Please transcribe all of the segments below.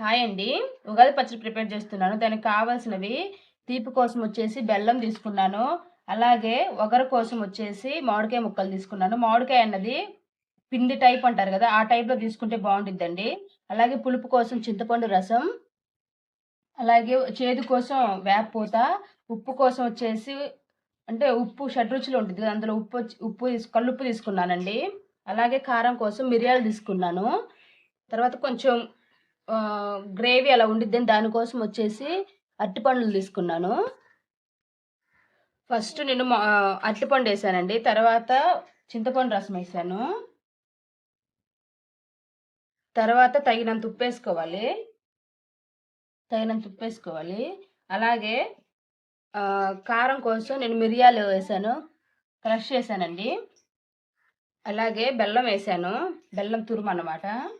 Hi అండి. ఉగాది పచ్చడి prepare చేస్తున్నాను. దానికి కావాల్సినవి తీపి కోసం వచ్చేసి బెల్లం తీసుకున్నాను. అలాగే ఒగరు కోసం వచ్చేసి మామిడికాయ ముక్కలు తీసుకున్నాను. మామిడికాయ అన్నది పిండి టైప్ అంటారు కదా ఆ టైప్లో తీసుకుంటే బాగుంటుందండి. అలాగే పులుపు కోసం చింతపండు రసం అలాగే చేదు కోసం వేపపూత ఉప్పు కోసం వచ్చేసి అంటే ఉప్పు షడ్రుచులు ఉంటుంది కదా అందులో ఉప్పు వచ్చి- ఉప్పు తీసు కల్లుప్పు తీసుకున్నానండి. అలాగే కారం కోసం మిరియాలు తీసుకున్నాను. తర్వాత కొంచెం గ్రేవీ అలా ఉండిద్దని దానికోసం వచ్చేసి అరటిపండ్లు తీసుకున్నాను. ఫస్ట్ నేను మా- అరటిపండు వేసానండి. తర్వాత చింతపండు రసం వేసాను. తర్వాత తగినంత ఉప్పు వేసుకోవాలి. తగినంత ఉప్పు వేసుకోవాలి. అలాగే కారం కోసం నేను మిరియాలు వేసాను. క్రష్ చేశానండి. అలాగే బెల్లం వేసాను. బెల్లం తురుము అన్నమాట.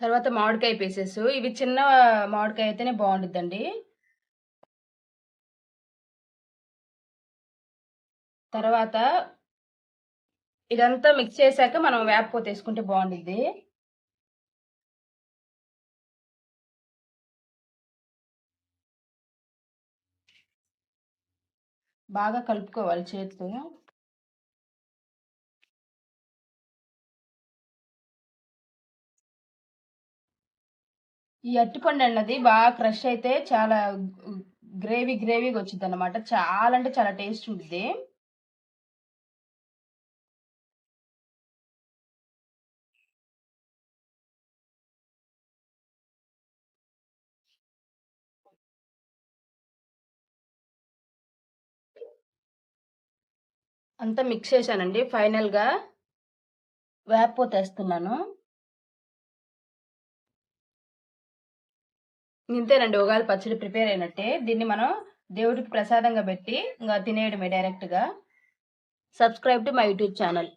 తర్వాత మామిడికాయ పీసెస్. ఇవి చిన్న మామిడికాయ అయితేనే బాగుంటుందండి తర్వాత ఇదంతా మిక్స్ చేశాక మనం వేపపోత వేసుకుంటే బాగుంటుంది బాగా కలుపుకోవాలి చేతితో. ఈ అరటిపండు అన్నది బాగా క్రష్ అయితే చాలా గ్రేవీ గ్రేవీగా వచ్చింది అనమాట చాలా అంటే చాలా టేస్ట్ ఉంటుంది అంతా మిక్స్ చేశానండి. ఫైనల్గా వేపపోత ఇంతేనండి ఉగాది పచ్చడి ప్రిపేర్ అయినట్టే. దీన్ని మనం దేవుడికి ప్రసాదంగా పెట్టి ఇంకా తినేయడమే డైరెక్ట్గా. Subscribe to my YouTube channel.